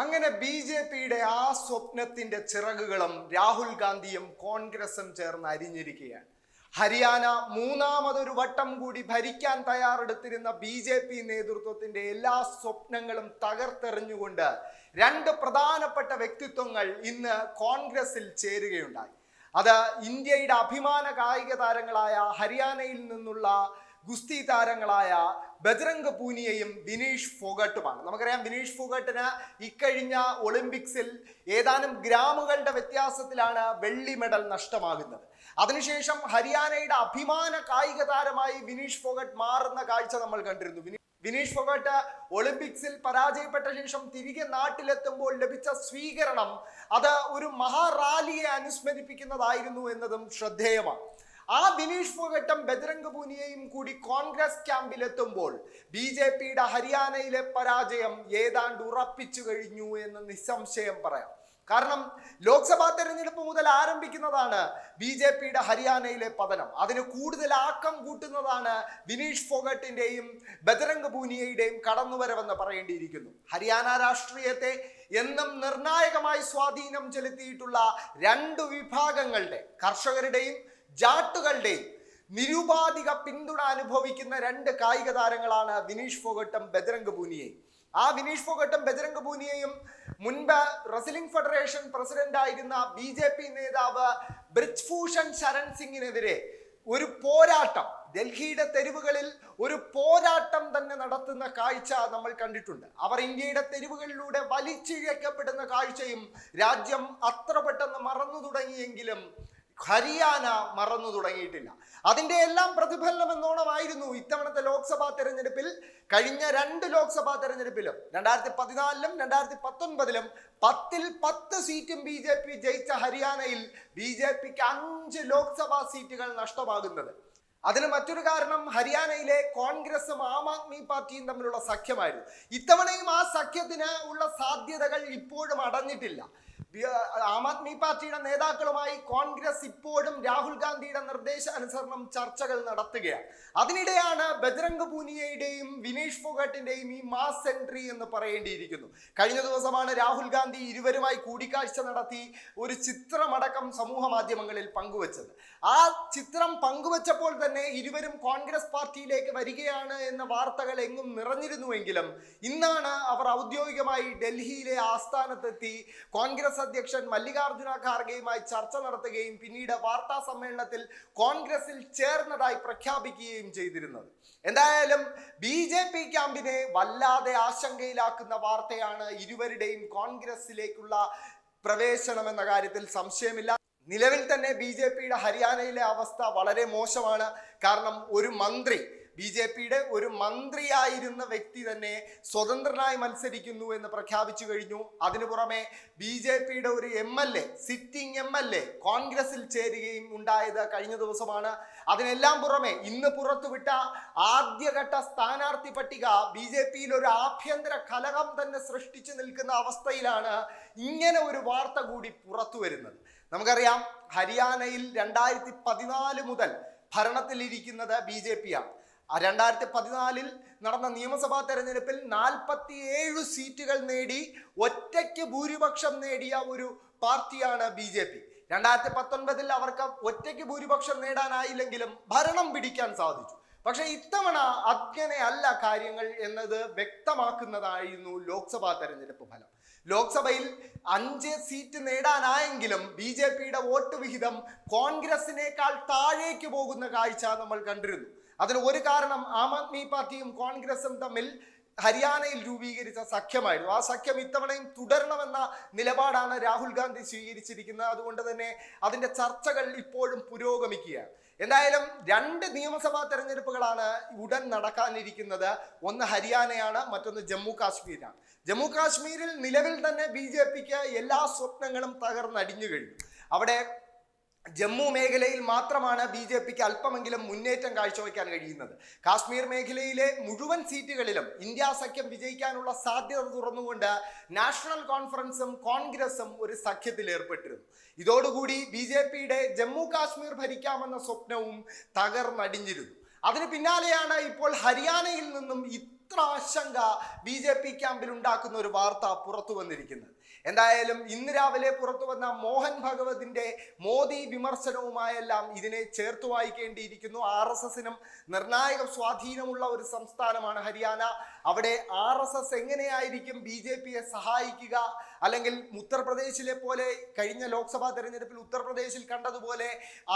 അങ്ങനെ B J പിയുടെ ആ സ്വപ്നത്തിന്റെ ചിറകുകളും രാഹുൽ ഗാന്ധിയും കോൺഗ്രസും ചേർന്ന് അരിഞ്ഞിരിക്കുകയാണ്. ഹരിയാന മൂന്നാമതൊരു വട്ടം കൂടി ഭരിക്കാൻ തയ്യാറെടുത്തിരുന്ന ബി ജെ പി നേതൃത്വത്തിന്റെ എല്ലാ സ്വപ്നങ്ങളും തകർത്തെറിഞ്ഞുകൊണ്ട് രണ്ട് പ്രധാനപ്പെട്ട വ്യക്തിത്വങ്ങൾ ഇന്ന് കോൺഗ്രസിൽ ചേരുകയുണ്ടായി. അത് ഇന്ത്യയുടെ അഭിമാന കായിക താരങ്ങളായ ഹരിയാനയിൽ നിന്നുള്ള ഗുസ്തി താരങ്ങളായ ബജ്രംഗ് പൂനിയയും വിനീഷ് ഫോഗട്ടുമാണ്. നമുക്കറിയാം വിനീഷ് ഫോഗട്ടിന് ഇക്കഴിഞ്ഞ ഒളിമ്പിക്സിൽ ഏതാനും ഗ്രാമുകളുടെ വ്യത്യാസത്തിലാണ് വെള്ളി മെഡൽ നഷ്ടമാകുന്നത്. അതിനുശേഷം ഹരിയാനയുടെ അഭിമാന കായിക താരമായി വിനീഷ് ഫോഗട്ട് മാറുന്ന കാഴ്ച നമ്മൾ കണ്ടിരുന്നു. വിനീഷ് ഫോഗട്ട് ഒളിമ്പിക്സിൽ പരാജയപ്പെട്ട ശേഷം തിരികെ നാട്ടിലെത്തുമ്പോൾ ലഭിച്ച സ്വീകരണം അത് ഒരു മഹാറാലിയെ അനുസ്മരിപ്പിക്കുന്നതായിരുന്നു എന്നതും ശ്രദ്ധേയമാണ്. ആ ബിനീഷ് ഫോഗട്ടും ബജരംഗ് പൂനിയയും കൂടി കോൺഗ്രസ് ക്യാമ്പിലെത്തുമ്പോൾ ബി ജെ പിയുടെ ഹരിയാനയിലെ പരാജയം ഏതാണ്ട് ഉറപ്പിച്ചു കഴിഞ്ഞു എന്ന് നിസ്സംശയം പറയാം. കാരണം ലോക്സഭാ തെരഞ്ഞെടുപ്പ് മുതൽ ആരംഭിക്കുന്നതാണ് ബി ജെ പിയുടെ ഹരിയാനയിലെ പതനം. അതിന് കൂടുതൽ ആക്കം കൂട്ടുന്നതാണ് വിനീഷ് ഫോഗട്ടിന്റെയും ബജരംഗ് പൂനിയയുടെയും കടന്നുവരവെന്ന് പറയേണ്ടിയിരിക്കുന്നു. ഹരിയാന രാഷ്ട്രീയത്തെ എന്നും നിർണായകമായി സ്വാധീനം ചെലുത്തിയിട്ടുള്ള രണ്ട് വിഭാഗങ്ങളുടെ കർഷകരുടെയും ജാട്ടുകളുടെയും നിരുപാധിക പിന്തുണ അനുഭവിക്കുന്ന രണ്ട് കായിക താരങ്ങളാണ് വിനീഷ് ഫോഗട്ടും ബജരംഗ് പൂനിയയും. ആ വിനീഷ് ഫോഗട്ടും ബജരംഗ് പൂനിയയും മുൻപ് റെസ്ലിംഗ് ഫെഡറേഷൻ പ്രസിഡന്റ് ആയിരുന്ന ബി ജെ പി നേതാവ് ബ്രിജ്ഭൂഷൺ ശരൺ സിംഗിനെതിരെ ഒരു പോരാട്ടം ഡൽഹിയുടെ തെരുവുകളിൽ ഒരു പോരാട്ടം തന്നെ നടത്തുന്ന കാഴ്ച നമ്മൾ കണ്ടിട്ടുണ്ട്. അവർ ഇന്ത്യയുടെ തെരുവുകളിലൂടെ വലിച്ചിഴക്കപ്പെടുന്ന കാഴ്ചയും രാജ്യം അത്ര പെട്ടെന്ന് മറന്നു തുടങ്ങിയെങ്കിലും ഹരിയാന മറന്നു തുടങ്ങിയിട്ടില്ല. അതിന്റെ എല്ലാം പ്രതിഫലനം എന്നോണമായിരുന്നു ഇത്തവണത്തെ ലോക്സഭാ തെരഞ്ഞെടുപ്പിൽ. കഴിഞ്ഞ രണ്ട് ലോക്സഭാ തെരഞ്ഞെടുപ്പിലും രണ്ടായിരത്തി പതിനാലിലും രണ്ടായിരത്തി പത്തൊൻപതിലും പത്തിൽ പത്ത് സീറ്റും ബി ജെ പി ജയിച്ച ഹരിയാനയിൽ ബി ജെ പിക്ക് അഞ്ച് ലോക്സഭാ സീറ്റുകൾ നഷ്ടമാകുന്നത്. അതിന് മറ്റൊരു കാരണം ഹരിയാനയിലെ കോൺഗ്രസും ആം ആദ്മി പാർട്ടിയും തമ്മിലുള്ള സഖ്യമായിരുന്നു. ഇത്തവണയും ആ സഖ്യത്തിന് ഉള്ള സാധ്യതകൾ ഇപ്പോഴും അടഞ്ഞിട്ടില്ല. ആം ആദ്മി പാർട്ടിയുടെ നേതാക്കളുമായി കോൺഗ്രസ് ഇപ്പോഴും രാഹുൽ ഗാന്ധിയുടെ നിർദ്ദേശാനുസരണം ചർച്ചകൾ നടത്തുകയാണ്. അതിനിടെയാണ് ബജ്രംഗ് പൂനിയയുടെയും വിനേഷ് ഫോഗട്ടിന്റെയും ഈ മാസ് എൻട്രി എന്ന് പറയേണ്ടിയിരിക്കുന്നു. കഴിഞ്ഞ ദിവസമാണ് രാഹുൽ ഗാന്ധി ഇരുവരുമായി കൂടിക്കാഴ്ച നടത്തി ഒരു ചിത്രമടക്കം സമൂഹ മാധ്യമങ്ങളിൽ പങ്കുവച്ചത്. ആ ചിത്രം പങ്കുവച്ചപ്പോൾ തന്നെ ഇരുവരും കോൺഗ്രസ് പാർട്ടിയിലേക്ക് വരികയാണ് എന്ന വാർത്തകൾ എങ്ങും നിറഞ്ഞിരുന്നുവെങ്കിലും ഇന്നാണ് അവർ ഔദ്യോഗികമായി ഡൽഹിയിലെ ആസ്ഥാനത്തെത്തി കോൺഗ്രസ് അധ്യക്ഷൻ മല്ലികാർജുന ഖാർഗെയുമായി ചർച്ച നടത്തുകയും പിന്നീട് വാർത്താ സമ്മേളനത്തിൽ കോൺഗ്രസിൽ ചേർന്നതായി പ്രഖ്യാപിക്കുകയും ചെയ്തിരുന്നത്. എന്തായാലും ബി ജെ പി ക്യാമ്പിനെ വല്ലാതെ ആശങ്കയിലാക്കുന്ന വാർത്തയാണ് ഇരുവരുടെയും കോൺഗ്രസിലേക്കുള്ള പ്രവേശനം എന്ന കാര്യത്തിൽ സംശയമില്ല. നിലവിൽ തന്നെ ബി ജെ പിയുടെ ഹരിയാനയിലെ അവസ്ഥ വളരെ മോശമാണ്. കാരണം ഒരു മന്ത്രി ബി ജെ പിയുടെ ഒരു മന്ത്രിയായിരുന്ന വ്യക്തി തന്നെ സ്വതന്ത്രനായി മത്സരിക്കുന്നു എന്ന് പ്രഖ്യാപിച്ചു കഴിഞ്ഞു. അതിനു പുറമെ ബി ജെ പിയുടെ ഒരു M L A sitting M L A കോൺഗ്രസിൽ ചേരുകയും ഉണ്ടായത് കഴിഞ്ഞ ദിവസമാണ്. അതിനെല്ലാം പുറമെ ഇന്ന് പുറത്തുവിട്ട ആദ്യഘട്ട സ്ഥാനാർത്ഥി പട്ടിക ബി ജെ പിയിൽ ഒരു ആഭ്യന്തര കലഹം തന്നെ സൃഷ്ടിച്ചു നിൽക്കുന്ന അവസ്ഥയിലാണ് ഇങ്ങനെ ഒരു വാർത്ത കൂടി പുറത്തു വരുന്നത്. നമുക്കറിയാം ഹരിയാനയിൽ രണ്ടായിരത്തി പതിനാല് മുതൽ ഭരണത്തിലിരിക്കുന്നത് ബി ജെ പി ആണ്. ആ രണ്ടായിരത്തി പതിനാലിൽ നടന്ന നിയമസഭാ തെരഞ്ഞെടുപ്പിൽ നാൽപ്പത്തി ഏഴ് സീറ്റുകൾ നേടി ഒറ്റയ്ക്ക് ഭൂരിപക്ഷം നേടിയ ഒരു പാർട്ടിയാണ് ബി ജെ പി. രണ്ടായിരത്തി പത്തൊൻപതിൽ അവർക്ക് ഒറ്റയ്ക്ക് ഭൂരിപക്ഷം നേടാനായില്ലെങ്കിലും ഭരണം പിടിക്കാൻ സാധിച്ചു. പക്ഷെ ഇത്തവണ അങ്ങനെയല്ല കാര്യങ്ങൾ എന്നത് വ്യക്തമാക്കുന്നതായിരുന്നു ലോക്സഭാ തെരഞ്ഞെടുപ്പ് ഫലം. ലോക്സഭയിൽ അഞ്ച് സീറ്റ് നേടാനായെങ്കിലും ബി ജെ പിയുടെ വോട്ട് വിഹിതം കോൺഗ്രസിനേക്കാൾ താഴേക്ക് പോകുന്ന കാഴ്ച നമ്മൾ കണ്ടിരുന്നു. അതിന് ഒരു കാരണം ആം ആദ്മി പാർട്ടിയും കോൺഗ്രസും തമ്മിൽ ഹരിയാനയിൽ രൂപീകരിച്ച സഖ്യമായിരുന്നു. ആ സഖ്യം ഇത്തവണയും തുടരണമെന്ന നിലപാടാണ് രാഹുൽ ഗാന്ധി സ്വീകരിച്ചിരിക്കുന്നത്. അതുകൊണ്ട് തന്നെ അതിന്റെ ചർച്ചകൾ ഇപ്പോഴും പുരോഗമിക്കുകയാണ്. എന്തായാലും രണ്ട് നിയമസഭാ തെരഞ്ഞെടുപ്പുകളാണ് ഉടൻ നടക്കാനിരിക്കുന്നത്. ഒന്ന് ഹരിയാനയാണ് മറ്റൊന്ന് ജമ്മു കാശ്മീരാണ്. ജമ്മു കാശ്മീരിൽ നിലവിൽ തന്നെ ബി ജെ പിക്ക് എല്ലാ സ്വപ്നങ്ങളും തകർന്നടിഞ്ഞു കഴിഞ്ഞു. അവിടെ ജമ്മു മേഖലയിൽ മാത്രമാണ് ബി ജെ പിക്ക് അല്പമെങ്കിലും മുന്നേറ്റം കാഴ്ചവെക്കാൻ കഴിയുന്നത്. കാശ്മീർ മേഖലയിലെ മുഴുവൻ സീറ്റുകളിലും ഇന്ത്യ സഖ്യം വിജയിക്കാനുള്ള സാധ്യത തുറന്നുകൊണ്ട് നാഷണൽ കോൺഫറൻസും കോൺഗ്രസും ഒരു സഖ്യത്തിൽ ഏർപ്പെട്ടിരുന്നു. ഇതോടുകൂടി ബി ജെ പിയുടെ ജമ്മു കാശ്മീർ ഭരിക്കാമെന്ന സ്വപ്നവും തകർന്നടിഞ്ഞിരുന്നു. അതിന് പിന്നാലെയാണ് ഇപ്പോൾ ഹരിയാനയിൽ നിന്നും ഇത്ര ആശങ്ക ബി ജെ പി ക്യാമ്പിൽ ഉണ്ടാക്കുന്ന ഒരു വാർത്ത പുറത്തു വന്നിരിക്കുന്നത്. എന്തായാലും ഇന്ന് രാവിലെ പുറത്തു വന്ന മോഹൻ ഭഗവതിന്റെ മോദി വിമർശനവുമായെല്ലാം ഇതിനെ ചേർത്ത് വായിക്കേണ്ടിയിരിക്കുന്നു. ആർ എസ് എസിനും നിർണായക സ്വാധീനമുള്ള ഒരു സംസ്ഥാനമാണ് ഹരിയാന. അവിടെ ആർ എസ് എസ് എങ്ങനെയായിരിക്കും ബി ജെ പിയെ സഹായിക്കുക? അല്ലെങ്കിൽ ഉത്തർപ്രദേശിലെ പോലെ കഴിഞ്ഞ ലോക്സഭാ തെരഞ്ഞെടുപ്പിൽ ഉത്തർപ്രദേശിൽ കണ്ടതുപോലെ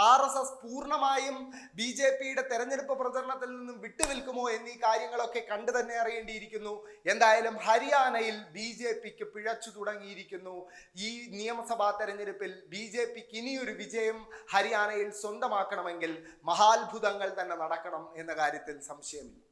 ആർ എസ് എസ് പൂർണമായും ബി ജെ പിയുടെ തെരഞ്ഞെടുപ്പ് പ്രചരണത്തിൽ നിന്നും വിട്ടുനിൽക്കുമോ എന്നീ കാര്യങ്ങളൊക്കെ കണ്ടു തന്നെ അറിയേണ്ടിയിരിക്കുന്നു. എന്തായാലും ഹരിയാനയിൽ ബി ജെ പിക്ക് പിഴച്ചു തുടങ്ങിയിരിക്കുന്നു. ഈ നിയമസഭാ തെരഞ്ഞെടുപ്പിൽ ബി ജെ പിക്ക് ഇനിയൊരു വിജയം ഹരിയാനയിൽ സ്വന്തമാക്കണമെങ്കിൽ മഹാത്ഭുതങ്ങൾ തന്നെ നടക്കണം എന്ന കാര്യത്തിൽ സംശയമില്ല.